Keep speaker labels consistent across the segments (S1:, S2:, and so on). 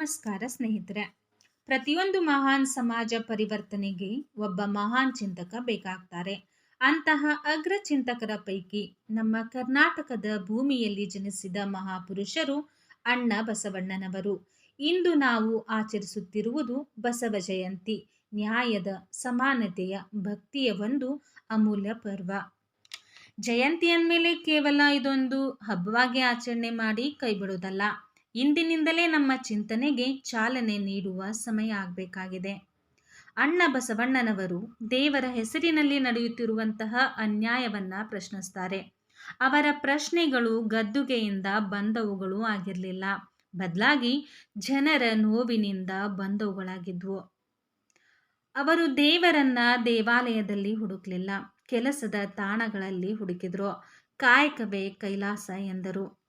S1: ನಮಸ್ಕಾರ ಸ್ನೇಹಿತರೆ. ಪ್ರತಿಯೊಂದು ಮಹಾನ್ ಸಮಾಜ ಪರಿವರ್ತನೆಗೆ ಒಬ್ಬ ಮಹಾನ್ ಚಿಂತಕ ಬೇಕಾಗ್ತಾರೆ. ಅಂತಹ ಅಗ್ರ ಚಿಂತಕರ ಪೈಕಿ ನಮ್ಮ ಕರ್ನಾಟಕದ ಭೂಮಿಯಲ್ಲಿ ಜನಿಸಿದ ಮಹಾಪುರುಷರು ಅಣ್ಣ ಬಸವಣ್ಣನವರು. ಇಂದು ನಾವು ಆಚರಿಸುತ್ತಿರುವುದು ಬಸವ ಜಯಂತಿ, ನ್ಯಾಯದ ಸಮಾನತೆಯ ಭಕ್ತಿಯ ಒಂದು ಅಮೂಲ್ಯ ಪರ್ವ. ಜಯಂತಿ ಅಂದಮೇಲೆ ಕೇವಲ ಇದೊಂದು ಹಬ್ಬವಾಗಿ ಆಚರಣೆ ಮಾಡಿ ಕೈಬಿಡೋದಲ್ಲ. ಇಂದಿನಿಂದಲೇ ನಮ್ಮ ಚಿಂತನೆಗೆ ಚಾಲನೆ ನೀಡುವ ಸಮಯ ಆಗಬೇಕಾಗಿದೆ. ಅಣ್ಣ ಬಸವಣ್ಣನವರು ದೇವರ ಹೆಸರಿನಲ್ಲಿ ನಡೆಯುತ್ತಿರುವಂತಹ ಅನ್ಯಾಯವನ್ನ ಪ್ರಶ್ನಿಸ್ತಾರೆ. ಅವರ ಪ್ರಶ್ನೆಗಳು ಗದ್ದುಗೆಯಿಂದ ಬಂದವುಗಳು ಆಗಿರಲಿಲ್ಲ. ಬದಲಾಗಿ ಜನರ ನೋವಿನಿಂದ ಬಂದವುಗಳಾಗಿದ್ವು. ಅವರು ದೇವರನ್ನ ದೇವಾಲಯದಲ್ಲಿ ಹುಡುಕಲಿಲ್ಲ. ಕೆಲಸದ ತಾಣಗಳಲ್ಲಿ ಹುಡುಕಿದ್ರು. ಕಾಯಕವೇ ಕೈಲಾಸ ಎಂದರು.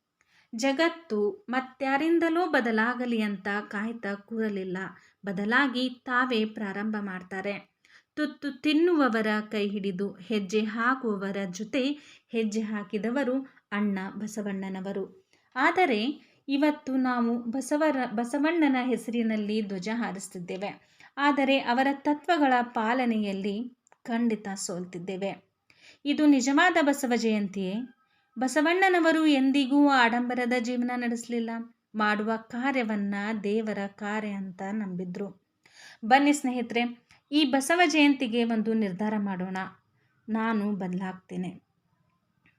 S1: ಜಗತ್ತು ಮತ್ಯಾರಿಂದಲೂ ಬದಲಾಗಲಿ ಅಂತ ಕಾಯ್ತಾ ಕೂರಲಿಲ್ಲ. ಬದಲಾಗಿ ತಾವೇ ಪ್ರಾರಂಭ ಮಾಡ್ತಾರೆ. ತುತ್ತು ತಿನ್ನುವವರ ಕೈ ಹಿಡಿದು ಹೆಜ್ಜೆ ಹಾಕುವವರ ಜೊತೆ ಹೆಜ್ಜೆ ಹಾಕಿದವರು ಅಣ್ಣ ಬಸವಣ್ಣನವರು. ಆದರೆ ಇವತ್ತು ನಾವು ಬಸವರ, ಬಸವಣ್ಣನ ಹೆಸರಿನಲ್ಲಿ ಧ್ವಜ ಹಾರಿಸ್ತಿದ್ದೇವೆ ಆದರೆ ಅವರ ತತ್ವಗಳ ಪಾಲನೆಯಲ್ಲಿ ಖಂಡಿತ ಸೋಲ್ತಿದ್ದೇವೆ. ಇದು ನಿಜವಾದ ಬಸವ ಜಯಂತಿಯೇ? ಬಸವಣ್ಣನವರು ಎಂದಿಗೂ ಆಡಂಬರದ ಜೀವನ ನಡೆಸಲಿಲ್ಲ. ಮಾಡುವ ಕಾರ್ಯವನ್ನ ದೇವರ ಕಾರ್ಯ ಅಂತ ನಂಬಿದ್ರು. ಬನ್ನಿ ಸ್ನೇಹಿತರೆ, ಈ ಬಸವ ಜಯಂತಿಗೆ ಒಂದು ನಿರ್ಧಾರ ಮಾಡೋಣ. ನಾನು ಬದಲಾಗ್ತೇನೆ.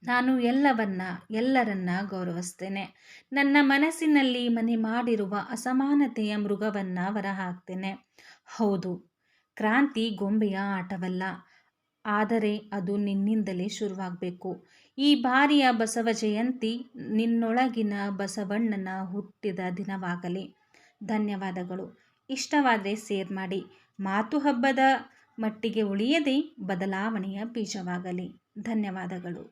S1: ನಾನು ಎಲ್ಲವನ್ನ, ಎಲ್ಲರನ್ನ ಗೌರವಿಸ್ತೇನೆ. ನನ್ನ ಮನಸ್ಸಿನಲ್ಲಿ ಮನೆ ಮಾಡಿರುವ ಅಸಮಾನತೆಯ ಮೃಗವನ್ನ ಹೊರಹಾಕ್ತೇನೆ. ಹೌದು, ಕ್ರಾಂತಿ ಗೊಂಬೆಯ ಆಟವಲ್ಲ. ಆದರೆ ಅದು ನಿನ್ನಿಂದಲೇ ಶುರುವಾಗಬೇಕು. ಈ ಬಾರಿಯ ಬಸವ ಜಯಂತಿ ನಿನ್ನೊಳಗಿನ ಬಸವಣ್ಣನ ಹುಟ್ಟಿದ ದಿನವಾಗಲಿ. ಧನ್ಯವಾದಗಳು. ಇಷ್ಟವಾದರೆ ಸೇರ್ ಮಾಡಿ. ಮಾತು ಹಬ್ಬದ ಮಟ್ಟಿಗೆ ಉಳಿಯದೆ ಬದಲಾವಣೆಯ ಬೀಜವಾಗಲಿ. ಧನ್ಯವಾದಗಳು.